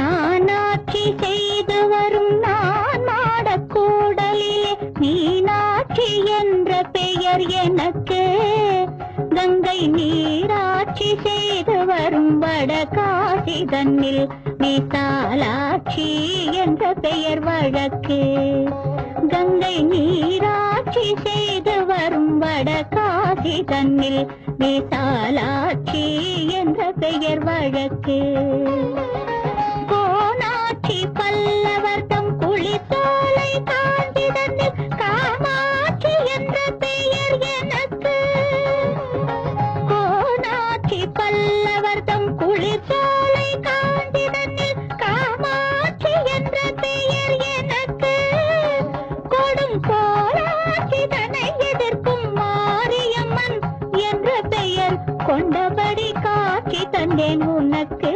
நானாட்சி செய்து வரும் நான் மாடக்கூடலிலே மீனாட்சி என்ற பெயர் எனக்கு. கங்கை நீராட்சி செய்து வரும் வடகாசி தன்னில் விசாலாட்சி என்ற பெயர் வழக்கு. கங்கை நீராட்சி செய்து வரும் வடகாசி தன்னில் விசாலாட்சி என்ற பெயர் வழக்கு. போராக்கி தன்னை எதிர்க்கும் மாரியம்மன் என்ற பெயர் கொண்டபடி காக்கி தந்தேன் உனக்கு.